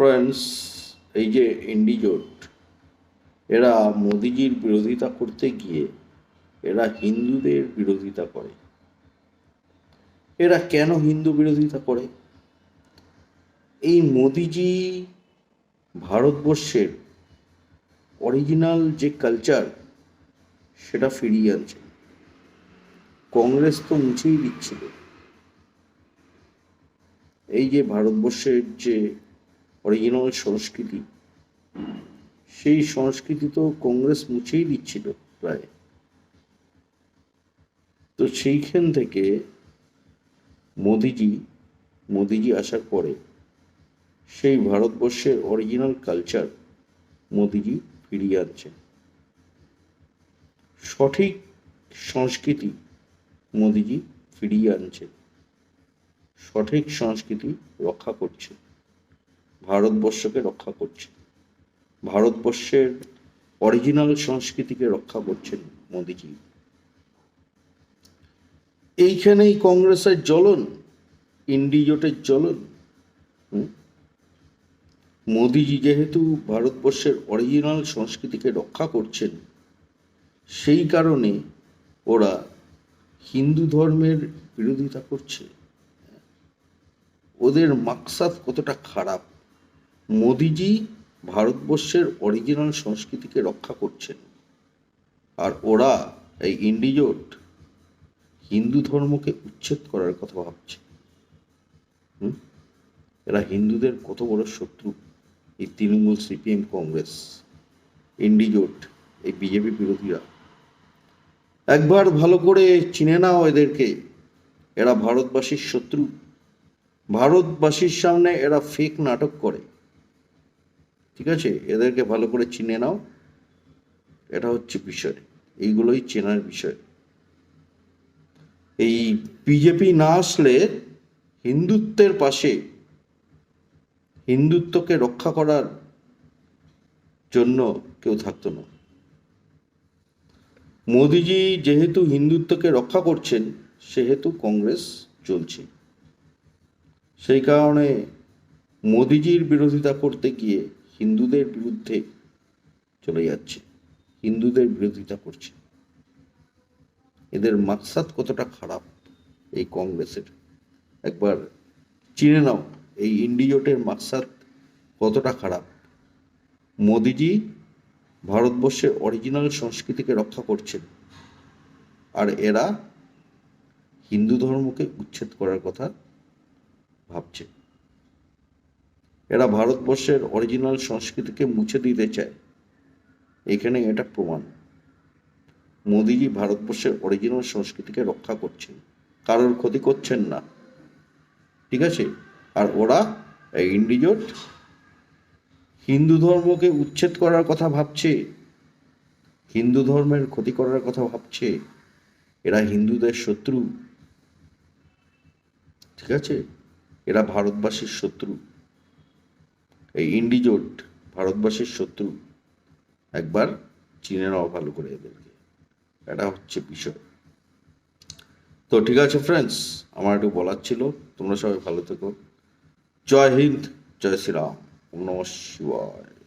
Friends এই যে ইন্ডিজোট এরা মোদিজির বিরোধিতা করতে গিয়ে এরা হিন্দুদের বিরোধিতা করে। এরা কেন হিন্দু বিরোধিতা করে? এই মোদিজি ভারতবর্ষের অরিজিনাল যে কালচার সেটা ফিরিয়ে আনছে। কংগ্রেস তো মুছেই দিচ্ছিল। এই যে ভারতবর্ষের যে অরিজিনাল সংস্কৃতি। সেই সংস্কৃতি তো কংগ্রেস মুছেই দিচ্ছিল প্রায়। তো সেইখান থেকে মোদিজি মোদিজি আসার পরে সেই ভারতবর্ষের অরিজিনাল কালচার মোদিজি ফিরিয়ে আনছেন। সঠিক সংস্কৃতি মোদিজি ফিরিয়ে আনছেন। সঠিক সংস্কৃতি রক্ষা করছে ভারতবর্ষকে রক্ষা করছেন ভারতবর্ষের অরিজিনাল সংস্কৃতিকে রক্ষা করছেন মোদিজি। এইখানেই কংগ্রেসের জ্বলন ইন্ডিজোটের জ্বলন? মোদিজি যেহেতু ভারতবর্ষের অরিজিনাল সংস্কৃতিকে রক্ষা করছেন, সেই কারণে ওরা হিন্দু ধর্মের বিরোধিতা করছে। ওদের মাকসাদ কতটা খারাপ মোদিজি ভারতবর্ষের অরিজিনাল সংস্কৃতিকে রক্ষা করছেন। আর ওরা এই ইন্ডিজোট হিন্দু ধর্মকে উচ্ছেদ করার কথা ভাবছে? এরা হিন্দুদের কত বড় শত্রু এই তৃণমূল সিপিএম কংগ্রেস, ইন্ডিজোট, এই বিজেপি বিরোধীরা। একবার ভালো করে চিনে নাও এদেরকে। এরা ভারতবাসীর শত্রু। ভারতবাসীর সামনে এরা ফেক নাটক করে। ঠিক আছে? এদেরকে ভালো করে চিনে নাও। এটা হচ্ছে বিষয়। এইগুলোই চেনার বিষয়। এই বিজেপি না আসলে হিন্দুত্বের পাশে হিন্দুত্বকে রক্ষা করার জন্য কেউ থাকতো না। মোদিজি যেহেতু হিন্দুত্বকে রক্ষা করছেন, সেহেতু কংগ্রেস চলছে। সেই কারণে মোদিজির বিরোধিতা করতে গিয়ে হিন্দুদের বিরুদ্ধে চলে যাচ্ছে, হিন্দুদের বিরোধিতা করছে। এদের মাকসাদ কতটা খারাপ এই কংগ্রেসের? একবার চিনে নাও, এই ইন্ডিজোটের মাকসাদ কতটা খারাপ? মোদিজি ভারতবর্ষের অরিজিনাল সংস্কৃতিকে রক্ষা করছেন, আর এরা হিন্দু ধর্মকে উচ্ছেদ করার কথা ভাবছে। এরা ভারতবর্ষের অরিজিনাল সংস্কৃতিকে মুছে দিতে চায়। এখানে এটা প্রমাণ। মোদিজি ভারতবর্ষের অরিজিনাল সংস্কৃতিকে রক্ষা করছেন। কারোর ক্ষতি করছেন না। ঠিক আছে? আর ওরা ইন্ডিজোট হিন্দু ধর্মকে উচ্ছেদ করার কথা ভাবছে। হিন্দু ধর্মের ক্ষতি করার কথা ভাবছে। এরা হিন্দুদের শত্রু। ঠিক আছে? এরা ভারতবাসীর শত্রু। এই ইন্ডিজোট ভারতবাসীর শত্রু। একবার চিনে নেওয়া ভালো করে এদেরকে। এটা হচ্ছে বিষয়। তো ঠিক আছে ফ্রেন্ডস আমার একটু বলার ছিল। তোমরা সবাই ভালো থেকো। জয় হিন্দ, জয় শ্রীরাম। নমস্কার